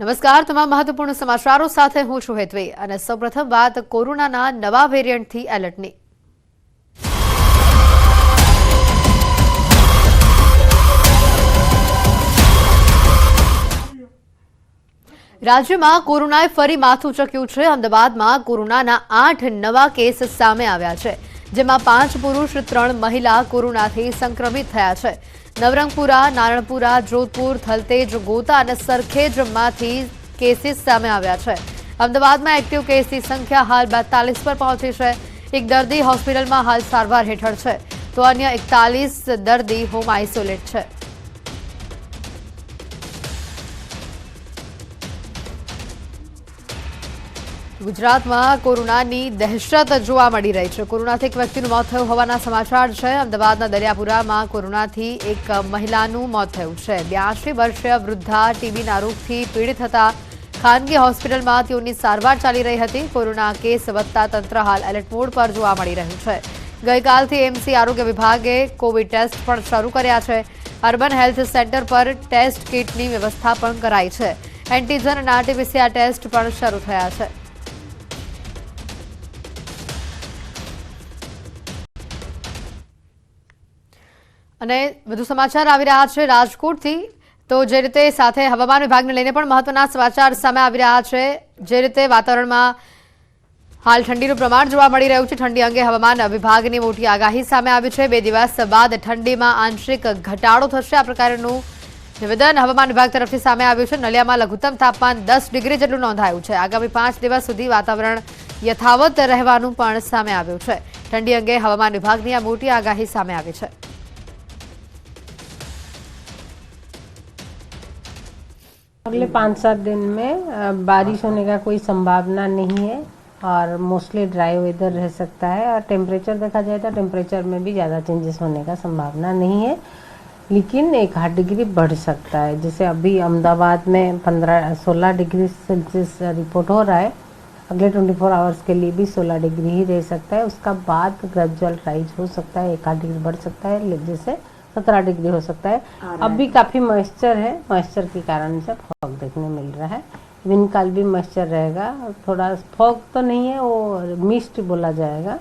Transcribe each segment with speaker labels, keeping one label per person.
Speaker 1: નમસ્કાર. તમામ મહત્વપૂર્ણ સમાચારો સાથે હું છું હેતવી અને સૌપ્રથમ વાત કોરોનાના નવા વેરિયન્ટથી એલર્ટની. રાજ્યમાં કોરોનાએ ફરી માથું ચક્યું છે. અમદાવાદમાં કોરોનાના આઠ નવા કેસ સામે આવ્યા છે, જેમાં પાંચ પુરુષ, ત્રણ મહિલા કોરોનાથી સંક્રમિત થયા છે. નવરંગપુરા, નારણપુરા, જોધપુર, થલતેજ, ગોતા અને સરખેજમાંથી કેસીસ સામે આવ્યા છે. અમદાવાદમાં એક્ટિવ કેસની સંખ્યા હાલ બેતાલીસ પર પહોંચી છે. એક દર્દી હોસ્પિટલમાં હાલ સારવાર હેઠળ છે. તો અન્ય એકતાલીસ દર્દી હોમ આઇસોલેટ છે. ગુજરાતમાં કોરોનાની દહેશત જોવા મળી રહી છે. કોરોનાથી એક વ્યક્તિનું મોત થયું હોવાના સમાચાર છે. અમદાવાદના દરિયાપુરામાં કોરોનાથી એક મહિલાનું મોત થયું છે. બ્યાસી વર્ષીય વૃદ્ધા ટીબીના રોગથી પીડિત હતા ખાનગી હોસ્પિટલમાં તેઓની સારવાર ચાલી રહી હતી. કોરોના કેસ વધતા તંત્ર હાલ એલર્ટ મોડ પર જોવા મળી રહ્યું છે. ગઈકાલથી એમસી આરોગ્ય વિભાગે કોવિડ ટેસ્ટ પણ શરૂ કર્યા છે. અર્બન હેલ્થ સેન્ટર પર ટેસ્ટ કિટની વ્યવસ્થા પણ કરાઈ છે. એન્ટીજન અને આરટીપીસીઆર ટેસ્ટ પણ શરૂ થયા છે. અને વધુ સમાચાર આવી રહ્યા છે રાજકોટથી. તો જે રીતે સાથે હવામાન વિભાગને લઈને પણ મહત્વના સમાચાર સામે આવી રહ્યા છે. જે રીતે વાતાવરણમાં હાલ ઠંડીનું પ્રમાણ જોવા મળી રહ્યું છે. ઠંડી અંગે હવામાન વિભાગની મોટી આગાહી સામે આવી છે. બે દિવસ બાદ ઠંડીમાં આંશિક ઘટાડો થશે. આ પ્રકારનું નિવેદન હવામાન વિભાગ તરફથી સામે આવ્યું છે. નલિયામાં લઘુત્તમ તાપમાન દસ ડિગ્રી જેટલું નોંધાયું છે. આગામી પાંચ દિવસ સુધી વાતાવરણ યથાવત રહેવાનું પણ સામે આવ્યું છે. ઠંડી અંગે હવામાન વિભાગની આ મોટી આગાહી સામે આવી છે.
Speaker 2: अगले पाँच सात दिन में बारिश होने का कोई संभावना नहीं है और मोस्टली ड्राई वेदर रह सकता है और टेम्परेचर देखा जाए तो टेम्परेचर में भी ज़्यादा चेंजेस होने का संभावना नहीं है, लेकिन एक आध डिग्री बढ़ सकता है। जैसे अभी अहमदाबाद में पंद्रह, सोलह डिग्री सेल्सियस रिपोर्ट हो रहा है। अगले ट्वेंटी फोर आवर्स के लिए भी सोलह डिग्री ही रह सकता है। उसका बाद ग्रेजुअल राइज हो सकता है, एक आध डिग्री बढ़ सकता है, जैसे सत्रह डिग्री हो सकता है अब भी काफ़ी मॉइस्चर है मॉइस्चर के कारण से फॉग देखने मिल रहा है दिन काल भी मॉइस्चर रहेगा थोड़ा फॉग तो नहीं है वो मिस्ट बोला जाएगा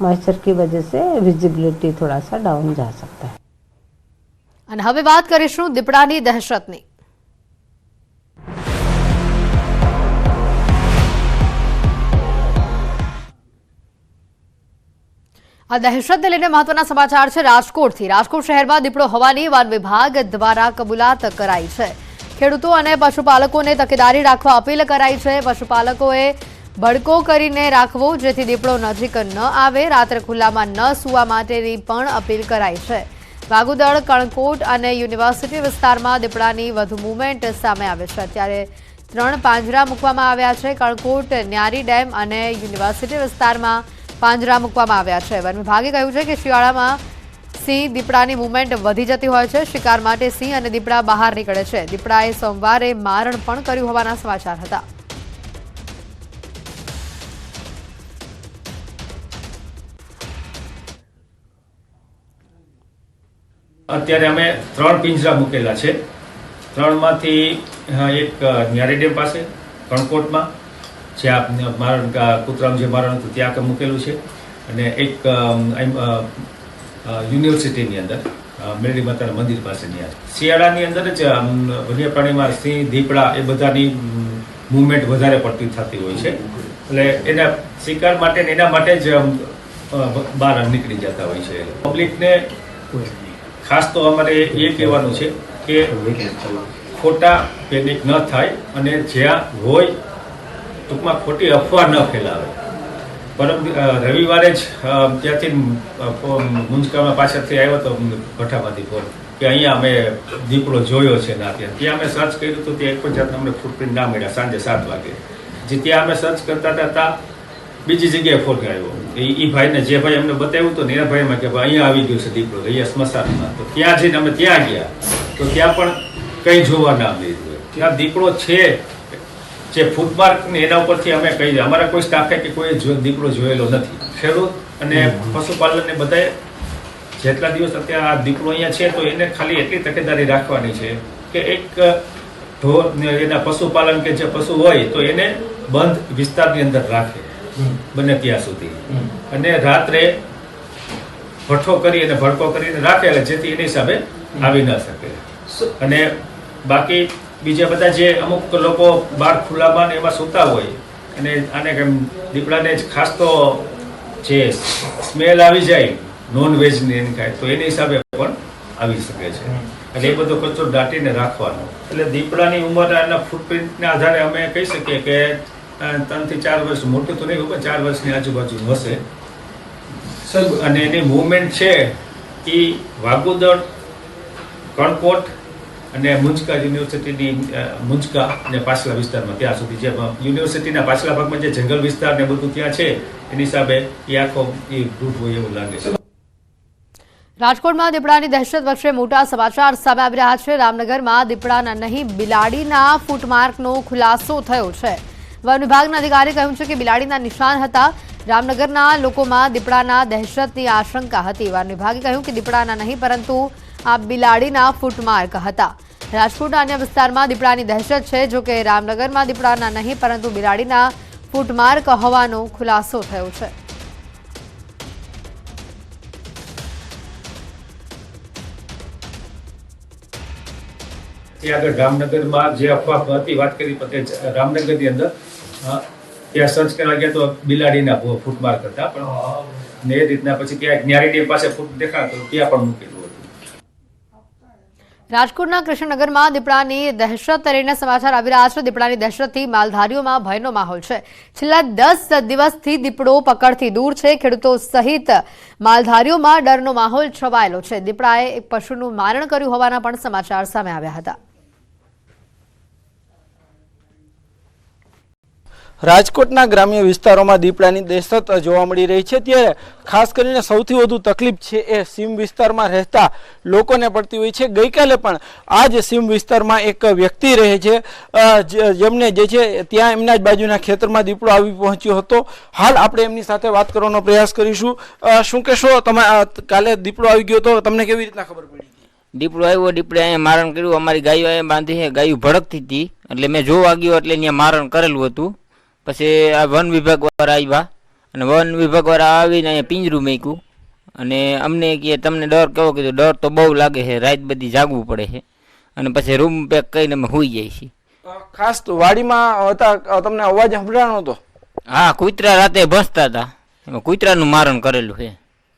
Speaker 2: मॉइस्चर की वजह से विजिबिलिटी थोड़ा सा डाउन जा सकता है
Speaker 1: અને હવે વાત કરીશું દીપડાની દહેશતની આ દહેશતને લઈને મહત્વના સમાચાર છે રાજકોટથી. રાજકોટ શહેરમાં દીપડો હોવાની વન વિભાગ દ્વારા કબૂલાત કરાઈ છે. ખેડૂતો અને પશુપાલકોને તકેદારી રાખવા અપીલ કરાઈ છે. પશુપાલકોએ ભડકો કરીને રાખવો જેથી દીપડો નજીક ન આવે, રાત્રે ખુલ્લામાં ન સૂવા માટેની પણ અપીલ કરાઈ છે. વાગુદળ, કણકોટ અને યુનિવર્સિટી વિસ્તારમાં દીપડાની વધુ મુવમેન્ટ સામે આવે છે. અત્યારે ત્રણ પાંજરા મૂકવામાં આવ્યા છે. કણકોટ, ન્યારી ડેમ અને યુનિવર્સિટી વિસ્તારમાં પાંજરા મૂકવામાં આવ્યા છે. વન વિભાગે કહ્યું છે કે શિયાળામાં સિંહ દીપડાની મુવમેન્ટ વધી જતી હોય છે. શિકાર માટે સિંહ અને દીપડા બહાર નીકળે છે. દીપડાએ સોમવારે મારણ પણ કર્યું હોવાના સમાચાર હતા.
Speaker 3: અત્યારે અમે ત્રણ પિંજરા મૂકેલા છે. ત્રણમાંથી એક ન્યારી ડેમ પાસે, કણકોટમાં જ્યાં મારણ કુતરામ જે મારણ હતું ત્યાં આગળ મૂકેલું છે. અને એક યુનિવર્સિટીની અંદર મેરડી માતાના મંદિર પાસેની આ. શિયાળાની અંદર જ વન્ય પ્રાણીમાં સિંહ દીપડા એ બધાની મુવમેન્ટ વધારે પડતી થતી હોય છે. એટલે એના શિકાર માટે એના માટે જ બહાર નીકળી જતા હોય છે. પબ્લિકને ખાસ તો અમારે એ કહેવાનું છે કે ખોટા પેનિક ન થાય અને જ્યાં હોય ટૂંકમાં ખોટી અફવા ન ફેલાવે. પરમ રવિવારે જ ત્યાંથી મુંજકામાં પાછળથી આવ્યો હતો ભઠ્ઠામાંથી ફોન કે અહીંયા અમે દીપડો જોયો છે ના ત્યાં. ત્યાં અમે સર્ચ કર્યું તો ત્યાં એક પણ જાતના અમને ફૂટપ્રિન્ટ ના મળ્યા સાંજે સાત વાગે. જે ત્યાં અમે સર્ચ કરતા હતા ત્યાં બીજી જગ્યાએ ફોન આવ્યો એ ભાઈને, જે ભાઈ અમને બતાવ્યું હતું ને એના કે ભાઈ અહીંયા આવી ગયું છે દીપડો, અહીંયા સ્મશાનમાં. તો ત્યાં જઈને અમે ત્યાં ગયા. તો ત્યાં પણ કંઈ જોવા ના મળ્યું ત્યાં દીપડો છે જે ફૂટમાર્ક ને એના ઉપરથી અમે કહી અમારા કોઈ સ્ટાફે કે કોઈ દીપડો જોયેલો નથી. ખેડૂત અને પશુપાલનને બધાએ જેટલા દિવસ અત્યારે આ દીપડો અહીંયા છે તો એને ખાલી એટલી તકેદારી રાખવાની છે કે એક ઢોર એના પશુપાલન કે જે પશુ હોય તો એને બંધ વિસ્તારની અંદર રાખે. બને ત્યાં સુધી. અને રાત્રે ભઠ્ઠો કરી અને ભડકો કરીને રાખે એટલે જેથી એની હિસાબે આવી ન શકે. અને બાકી બીજા બધા જે અમુક લોકો બહાર ખુલ્લામાં ને એમાં સૂતા હોય અને આને કેમ દીપડાને જ ખાસ તો જે સ્મેલ આવી જાય નોન વેજની એની ખાય તો એની હિસાબે પણ આવી શકે છે. એટલે એ બધો કચરો દાટીને રાખવાનો. એટલે દીપડાની ઉંમર એના ફૂટપ્રિન્ટના આધારે અમે કહી શકીએ કે ત્રણથી ચાર વર્ષ મોટું તો નહીં પણ ચાર વર્ષની આજુબાજુ હશે. અને એની મુવમેન્ટ છે એ વાગુદળ કણકોટ અને મુંજકા યુનિવર્સિટીની મુંજકા અને પાછલા વિસ્તારમાં, ત્યાં સુધી જે યુનિવર્સિટીના પાછલા ભાગમાં જે જંગલ વિસ્તાર ને બધું ત્યાં છે, એની હિસાબે એ આખો એ ગ્રુપ હોય એવું લાગે છે.
Speaker 1: રાજકોટમાં દીપડાની દહેશત વચ્ચે મોટા સમાચાર સામે આવી રહ્યા છે. રામનગરમાં દીપડાના નહીં, બિલાડીના ફૂટમાર્કનો ખુલાસો થયો છે. વન વિભાગના અધિકારી કહ્યું છે કે બિલાડીના નિશાન હતા. રામનગરના લોકોમાં દીપડાના દહેશતની આશંકા હતી. વન વિભાગે કહ્યું કે દીપડાના નહીં, પરંતુ આ બિલાડીના ફૂટમાર્ક હતા. રાજકોટના અન્ય વિસ્તારમાં દીપડાની દહેશત છે, જો કે રામનગરમાં દીપડાના નહીં, પરંતુ બિલાડીના ફૂટમાર્ક હોવાનો ખુલાસો થયો છે.
Speaker 3: આગળ રામનગરમાં જે અફવા હતી, વાત કરી પણ તે રામનગરની અંદર ત્યાં સર્ચ કરવા ગયા તો બિલાડીના ફૂટમાર્ક હતા, પણ ને એ રીતના પછી ક્યાંક ન્યારી પાસે ફૂટ દેખાતો, ત્યાં પણ હતું
Speaker 1: રાજકોટના કૃષ્ણનગરમાં દીપડાની દહેશત લઈને સમાચાર આવી રહ્યા છે. દીપડાની દહેશતથી માલધારીઓમાં ભયનો માહોલ છે. છેલ્લા દસ દિવસથી દીપડો પકડથી દૂર છે. ખેડૂતો સહિત માલધારીઓમાં ડરનો માહોલ છવાયેલો છે. દીપડાએ એક પશુનું મારણ કર્યું હોવાના પણ સમાચાર સામે આવ્યા હતા.
Speaker 4: રાજકોટના ગ્રામ્ય વિસ્તારોમાં દીપડાની દહેશત જોવા મળી રહી છે. ત્યારે ખાસ કરીને સૌથી વધુ તકલીફ છે એ સીમ વિસ્તારમાં રહેતા લોકોને પડતી હોય છે. ગઈકાલે પણ આ જ સીમ વિસ્તારમાં એક વ્યક્તિ રહે છે. જેમને જે છે ત્યાં એમના જ બાજુના ખેતરમાં દીપડો આવી પહોંચ્યો હતો. હાલ આપણે એમની સાથે વાત કરવાનો પ્રયાસ કરીશું. શું કહેશો? તમે કાલે દીપડો આવી ગયો તો તમને કેવી રીતના ખબર પડી?
Speaker 5: દીપડો આવ્યો, દીપડે અહીંયા મારણ કર્યું. અમારી ગાયો અહીંયા બાંધી છે. ગાયું ભડકતી હતી. એટલે મેં જોવા ગયો એટલે અહીંયા મારણ કરેલું હતું. પછી આ વન વિભાગ વાળા આવ્યા અને વન વિભાગવાળા આવીને અહીંયા પિંજરું મૂક્યું. અને અમને કે તમને ડર કેવો કીધું ડર તો બહુ લાગે છે રાત બધી જાગવું પડે છે. અને પછી રૂમ પેક કરીને અમે હોઈ જાય છીએ.
Speaker 4: ખાસ તો વાડીમાં હતા તમને અવાજ સંભળાણો હતો
Speaker 5: હા કૂતરા રાતે ભસતા હતા. એમાં કૂતરાનું મારણ કરેલું છે.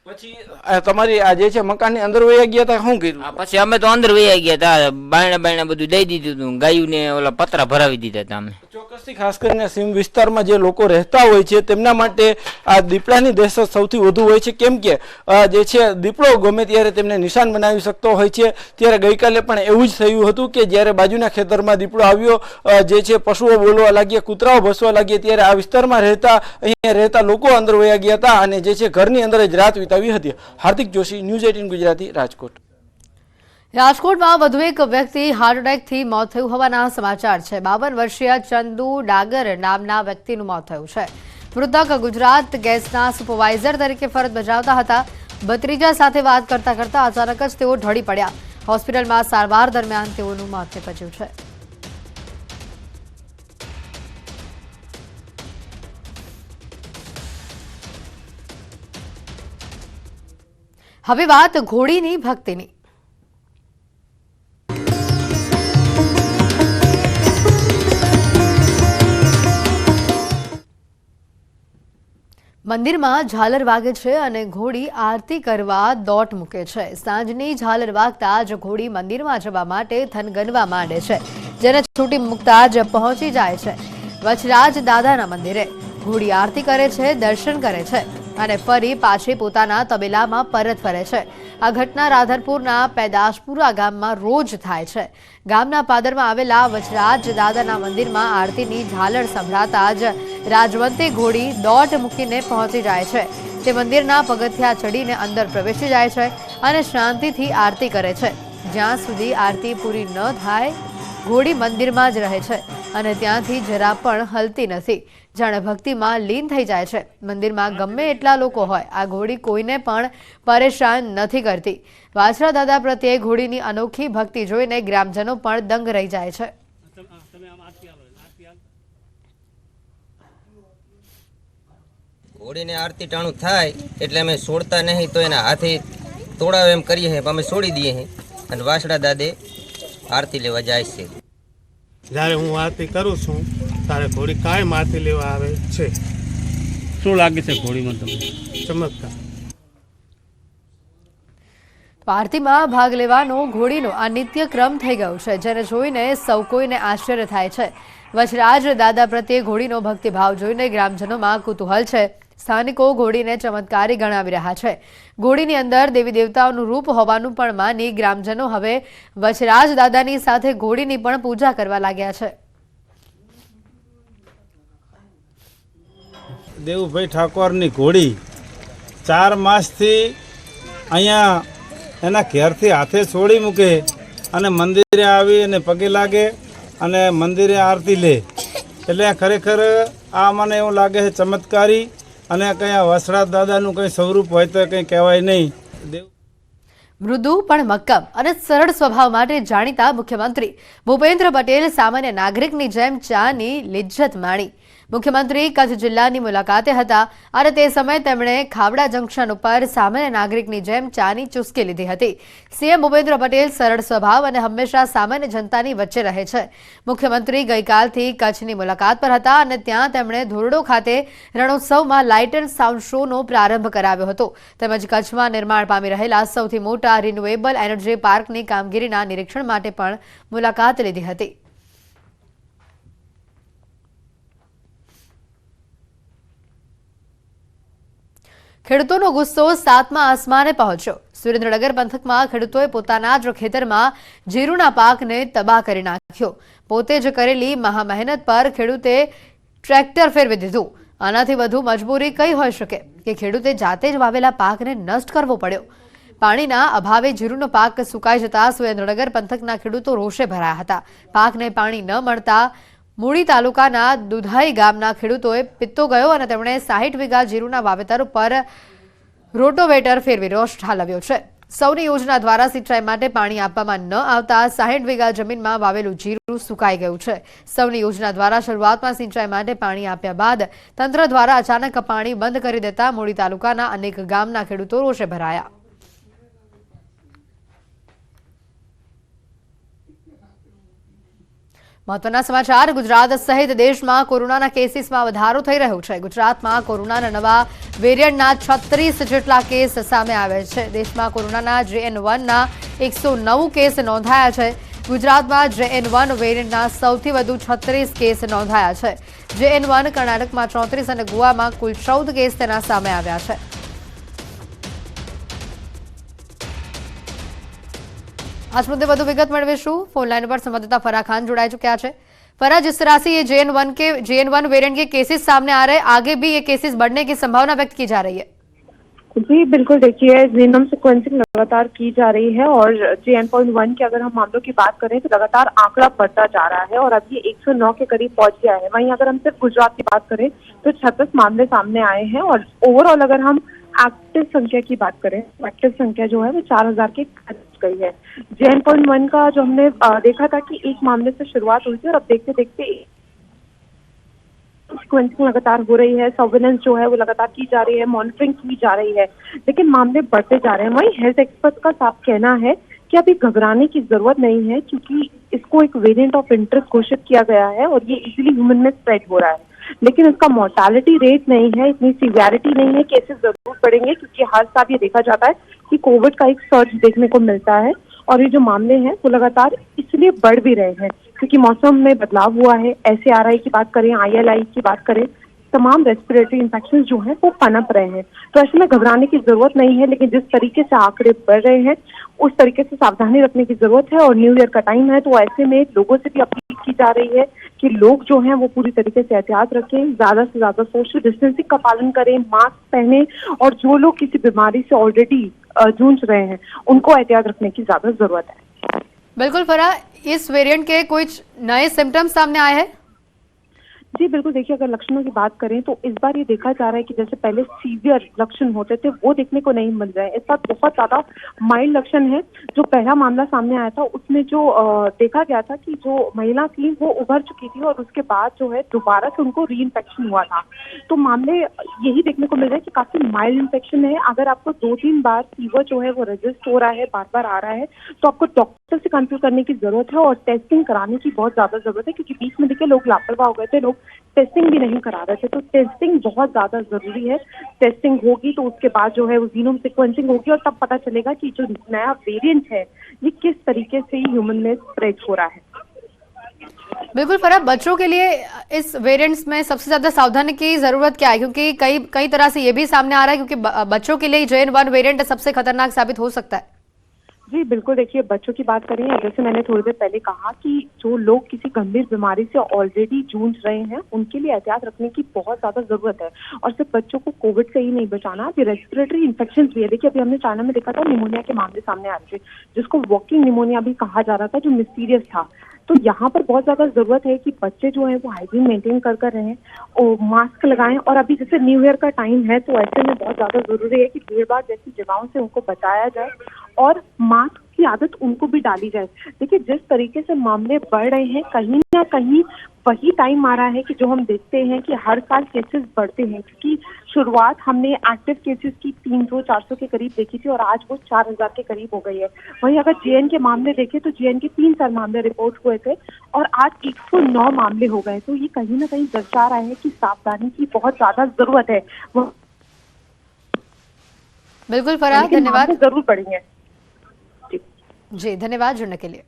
Speaker 4: પછી તમારી આ જે છે મકાનની અંદર વયા ગયા હતા શું કર્યું?
Speaker 5: પછી અમે તો અંદર વહી ગયા હતા બાયણા બાયણા બધું દઈ દીધું હતું ગાયુંને ઓલા પતરા ભરાવી દીધા હતા અમે.
Speaker 4: ચોક્કસથી ખાસ કરીને સીમ વિસ્તારમાં જે લોકો રહેતા હોય છે, તેમના માટે આ દીપડાની દહેશત સૌથી વધુ હોય છે. કેમ કે જે છે, દીપડો ગમે ત્યારે તેમને નિશાન બનાવી શકતો હોય છે. ત્યારે ગઈકાલે પણ એવું જ થયું હતું કે જ્યારે બાજુના ખેતરમાં દીપડો આવ્યો જે છે, પશુઓ બોલવા લાગ્યા, કૂતરાઓ ભસવા લાગ્યા, ત્યારે આ વિસ્તારમાં રહેતા, અહીંયા રહેતા લોકો અંદર વયા ગયા હતા અને જે છે, ઘરની અંદર જ રાત વિતાવી હતી. Hardik Joshi, news eighteen Gujarati Rajkot.
Speaker 1: રાજકોટમાં વધુ એક વ્યક્તિ હાર્ટ એટેકથી મોત થયું હોવાના સમાચાર છે. બાવન વર્ષીય ચંદુ ડાગર નામના વ્યક્તિનું મોત થયું છે. મૃતક ગુજરાત ગેસના સુપરવાઇઝર તરીકે ફરજ બજાવતા હતા. ભત્રીજા સાથે વાત કરતા કરતા અચાનક જ તેઓ ઢળી પડ્યા. હોસ્પિટલમાં સારવાર દરમિયાન તેઓનું મોત નિપજ્યું છે. હવે વાત ઘોડીની ભક્તિની. મંદિરમાં ઝાલર વાગે છે અને ઘોડી આરતી કરવા દોટ મૂકે છે. સાંજની ઝાલર વાગતા જ ઘોડી મંદિરમાં જવા માટે થનગનવા માંડે છે. જેને છૂટી મૂકતા જ પહોંચી જાય છે. વચરાજ દાદાના મંદિરે ઘોડી આરતી કરે છે, દર્શન કરે છે. અને ફરી પાછી પોતાના તબેલામાં પરત ફરે છે. આ ઘટના રાધનપુરના પેદાશપુરા ગામમાં રોજ થાય છે. ગામના પાદરમાં આવેલા વચરાજ દાદાના મંદિરમાં આરતીની ઝાલર સંભળાતા જ રાજવંતી ઘોડી દોટ મૂકીને પહોંચી જાય છે. તે મંદિરના પગથિયા ચડીને અંદર પ્રવેશી જાય છે અને શાંતિથી આરતી કરે છે. જ્યાં સુધી આરતી પૂરી ન થાય, ઘોડી મંદિરમાં જ રહે છે. અને ત્યાંથી જરા પણ હલતી નથી. જાણે ભક્તિમાં લીન થઈ જાય છે. મંદિરમાં ગમે એટલા લોકો હોય, આ ઘોડી કોઈને પણ પરેશાન નથી કરતી. વાછરા દાદા પ્રત્યે ઘોડીની અનોખી ભક્તિ જોઈને ગ્રામજનો પણ દંગ રહી જાય છે.
Speaker 6: ઘોડીને આરતી ટાણું થાય, એટલે અમે છોડતા નહીં, તો એના હાથે તોડાવે એમ કરીએ છીએ અમે છોડી દઈએ અને વાસડા દાદે આરતી લેવા જાય છે.
Speaker 7: જ્યારે હું આરતી કરું છું ત્યારે ઘોડી કાંઈ આરતી લેવા આવે છે?
Speaker 8: શું લાગે છે ઘોડીમાં તમને?
Speaker 7: ચમત્કાર.
Speaker 1: આરતીમાં ભાગ લેવાનો ઘોડીનો આ નિત્ય ક્રમ થઈ ગયો છે જેને જોઈને સૌ કોઈને આશ્ચર્ય થાય છે. વચરાજ દાદા પ્રત્યે ઘોડીનો ભક્તિભાવ જોઈને ગ્રામજનોમાં કુતૂહલ છે. સ્થાનિકો ઘોડીને ચમત્કારી ગણાવી રહ્યા છે. ઘોડીની અંદર દેવી દેવતાઓનું રૂપ હોવાનું પણ માની ગ્રામજનો હવે વચરાજ દાદાની સાથે ઘોડીની પણ પૂજા કરવા લાગ્યા છે.
Speaker 9: દેવુભાઈ ઠાકોરની ઘોડી ચાર માસથી અહીંયા એના ઘેરથી હાથે છોડી મૂકે અને મંદિરે આવી અને પગે લાગે અને મંદિરે આરતી લે. એટલે ખરેખર આ મને એવું લાગે છે ચમત્કારી અને કંઈ આ દાદાનું કંઈ સ્વરૂપ હોય તો કંઈ કહેવાય નહીં.
Speaker 1: મૃદુ પણ મક્કમ અને સરળ સ્વભાવ માટે જાણીતા મુખ્યમંત્રી. ભૂપેન્દ્ર પટેલ સામાન્ય નાગરિકની જેમ ચાની લિજ્જત માણી. મુખ્યમંત્રી કચ્છ જિલ્લાની મુલાકાતે હતા. અને તે સમયે તેમણે ખાવડા જંકશન ઉપર સામાન્ય નાગરિકની જેમ ચાની ચુસ્કી લીધી હતી. સીએમ ભૂપેન્દ્ર પટેલ સરળ સ્વભાવ અને હંમેશા સામાન્ય જનતાની વચ્ચે રહે છે. મુખ્યમંત્રી ગઈકાલથી કચ્છની મુલાકાત પર હતા અને ત્યાં તેમણે ધોરડો ખાતે રણોત્સવમાં લાઇટ એન્ડ સાઉન્ડ શોનો પ્રારંભ કરાવ્યો હતો. તેમજ કચ્છમાં નિર્માણ પામી રહેલા સૌથી મોટા રિન્યુએબલ એનર્જી પાર્કની કામગીરીના નિરીક્ષણ માટે પણ મુલાકાત લીધી હતી. ખેડૂતોનો ગુસ્સો સાતમા આસમાને પહોંચ્યો. સુરેન્દ્રનગર પંથકમાં ખેડૂતોએ પોતાના જ ખેતરમાં જીરુના પાકને તબાહ કરી નાખ્યો. પોતે જ કરેલી મહામહેનત પર ખેડૂતે ટ્રેક્ટર ફેરવી દીધું. આનાથી વધુ મજબૂરી કઈ હોઈ શકે? કે ખેડૂતે જાતે જ વાવેલા પાકને નષ્ટ કરવો પડ્યો? પાણીના અભાવે જીરુનો પાક સુકાઈ જતા સુરેન્દ્રનગર પંથકના ખેડૂતો રોષે ભરાયા હતા. પાકને પાણી ન મળતા મૂળી તાલુકાના દુધાઈ ગામના ખેડૂતોએ પિત્તો ગયો અને તેમણે સાહીઠ વીઘા જીરુના વાવેતર પર રોટોવેટર ફેરવી રોષ ઠાલવ્યો છે. સૌની યોજના દ્વારા સિંચાઈ માટે પાણી આપવામાં ન આવતા સાહીઠ વીઘા જમીનમાં વાવેલું જીરું સુકાઈ ગયું છે. સૌની યોજના દ્વારા શરૂઆતમાં સિંચાઈ માટે પાણી આપ્યા બાદ તંત્ર દ્વારા અચાનક પાણી બંધ કરી દેતા મૂળી તાલુકાના અનેક ગામના ખેડૂતો રોષે ભરાયા. મહત્વના સમાચાર, ગુજરાત સહિત દેશમાં કોરોનાના કેસીસમાં વધારો થઈ રહ્યો છે. ગુજરાતમાં કોરોનાના નવા વેરિયન્ટના છત્રીસ જેટલા કેસ સામે આવ્યા છે. દેશમાં કોરોનાના જેએન વનના એકસો નવ કેસ નોંધાયા છે. ગુજરાતમાં જેએન વન વેરિયન્ટના સૌથી વધુ છત્રીસ કેસ નોંધાયા છે. જેએન વન કર્ણાટકમાં ચોત્રીસ અને ગોવામાં કુલ ચૌદ કેસ તેના સામે આવ્યા છે. આજ મુદ્દે વધુ વિગત મેળવીશું ફોન લાઈન પર संवाददाता फराह खान जुड़ाई चुक्या है फराह जिस तरह से ये जेएन वन के जेएन वन वेरिएंट के केसेस सामने आ रहे हैं आगे भी ये केसेस बढ़ने की संभावना व्यक्त की जा रही है
Speaker 10: जी बिल्कुल देखिए जीनोम सिक्वेंसिंग लगातार की जा रही है और जे एन पॉइंट वन के अगर हम मामलों की बात करें तो लगातार आंकड़ा बढ़ता जा रहा है और अब ये 109 के करीब पहुंच गया है वहीं अगर हम सिर्फ गुजरात की बात करें तो छत्तीस मामले सामने आए हैं और ओवरऑल अगर हम एक्टिव संख्या की बात करें एक्टिव संख्या जो है वो चार हज़ार के पहुँच गई है। जे एन पॉइंट वन का जो हमने देखा था कि एक मामले से शुरुआत हुई थी और अब देखते देखते लगातार हो रही है सर्वेलेंस जो है वो लगातार की जा रही है मॉनिटरिंग की जा रही है। लेकिन मामले बढ़ते जा रहे हैं। वहीं हेल्थ एक्सपर्ट का साफ़ कहना है कि अभी घबराने की ज़रूरत नहीं है, क्योंकि इसको एक वेरिएंट ऑफ़ इंटरेस्ट घोषित किया गया है और ये इजीली ह्यूमन में स्प्रेड हो रहा है। लेकिन इसका मोर्टालिटी रेट नहीं है, इतनी सीवियरिटी नहीं है केसेस ज़रूर बढ़ेंगे, क्योंकि हर साल ये देखा जाता है कि कोविड का एक सर्च देखने को मिलता है और ये जो मामले हैं, वो लगातार इसलिए बढ़ भी रहे हैं, क्योंकि मौसम में बदलाव हुआ है ऐसे आर की बात करें आईएलआई की बात करें तमाम रेस्पिरेटरी इन्फेक्शन जो है, वो पनप रहे हैं। तो ऐसे में घबराने की ज़रूरत नहीं है, लेकिन जिस तरीके से आंकड़े बढ़ रहे हैं, उस तरीके से सावधानी रखने की ज़रूरत है। और न्यू ईयर का टाइम है तो ऐसे में लोगों से भी अपील की जा रही है कि लोग जो हैं, वो पूरी तरीके से एहतियात रखें, ज़्यादा से ज़्यादा सोशल डिस्टेंसिंग का पालन करें मास्क पहने, और जो लोग किसी बीमारी से ऑलरेडी जूझ रहे हैं, उनको एहतियात रखने की ज़्यादा ज़रूरत है।
Speaker 1: बिल्कुल फराह इस वेरिएंट के कुछ नए सिम्टम्स सामने आए हैं?
Speaker 10: जी, बिल्कुल, देखिए, अगर लक्षणों की बात करें तो इस बार ये देखा जा रहा है कि जैसे पहले सीवियर लक्षण होते थे, वो देखने को नहीं मिल रहे हैं। इस बार बहुत ज़्यादा माइल्ड लक्षण है। जो पहला मामला सामने आया था, उसमें जो देखा गया था कि जो महिला थी, वो उभर चुकी थी और उसके बाद जो है, दोबारा से उनको री इन्फेक्शन हुआ था। तो मामले यही देखने को मिल रहा है कि काफ़ी माइल्ड इन्फेक्शन है। अगर आपको दो तीन बार फीवर जो है, वो रजिस्ट हो रहा है बार बार आ रहा है तो आपको डॉक्टर से कंसल्ट करने की ज़रूरत है और टेस्टिंग कराने की बहुत ज़्यादा ज़रूरत है, क्योंकि बीच में देखिए लोग लापरवाह हो गए थे, लोग टेस्टिंग भी नहीं करा रहे थे। तो टेस्टिंग बहुत ज़्यादा ज़रूरी है। टेस्टिंग होगी तो उसके बाद जो है वो जीनोम सिक्वेंसिंग होगी और तब पता चलेगा कि जो नया वेरिएंट है, ये किस तरीके से ह्यूमन में स्प्रेड हो रहा है।
Speaker 1: बिल्कुल फरा बच्चों के लिए इस वेरिएंट्स में सबसे ज़्यादा सावधानी की ज़रूरत क्या है? क्योंकि कई कई तरह से ये भी सामने आ रहा है, क्योंकि बच्चों के लिए जेन वन वेरिएंट सबसे खतरनाक साबित हो सकता है।
Speaker 10: जी, बिल्कुल, देखिए, बच्चों की बात करें, जैसे मैंने थोड़ी देर पहले कहा कि जो लोग किसी गंभीर बीमारी से ऑलरेडी जूझ रहे हैं, उनके लिए एहतियात रखने की बहुत ज़्यादा ज़रूरत है। और सिर्फ़ बच्चों को कोविड से ही नहीं बचाना, अभी रेस्पिरेटरी इन्फेक्शन भी है। देखिए, अभी हमने चाइना में देखा था निमोनिया के मामले सामने आ रहे थे, जिसको वॉकिंग निमोनिया भी कहा जा रहा था, जो मिस्टीरियस था। तो यहाँ पर बहुत ज़्यादा ज़रूरत है कि बच्चे जो है वो हाइजीन मेंटेन कर कर रहें, और मास्क लगाएँ। और अभी जैसे न्यू ईयर का टाइम है तो ऐसे में बहुत ज़्यादा ज़रूरी है कि भीड़ भाड़ जैसी जगहों से उनको बचाया जाए। और मास्क की आदत उनको भी डाली जाए। देखिए जिस तरीके से मामले बढ़ रहे हैं कहीं ना कहीं वही टाइम आ रहा है कि जो हम देखते हैं कि हर साल केसेस बढ़ते हैं क्योंकि शुरुआत हमने एक्टिव केसेस की तीन सौ चार सौ के करीब देखी थी और आज वो 4000 के करीब हो गई है। वहीं अगर जेएन के मामले देखें तो जेएन के तीन चार मामले रिपोर्ट हुए थे और आज 109 मामले हो गए तो ये कहीं ना कहीं दर्शा रहा है कि सावधानी की बहुत ज़्यादा ज़रूरत है। वो
Speaker 1: बिल्कुल फरा
Speaker 10: लेकिन
Speaker 1: धन्यवाद।
Speaker 10: ज़रूर बढ़ेंगे।
Speaker 1: जी धन्यवाद जुड़ने के लिए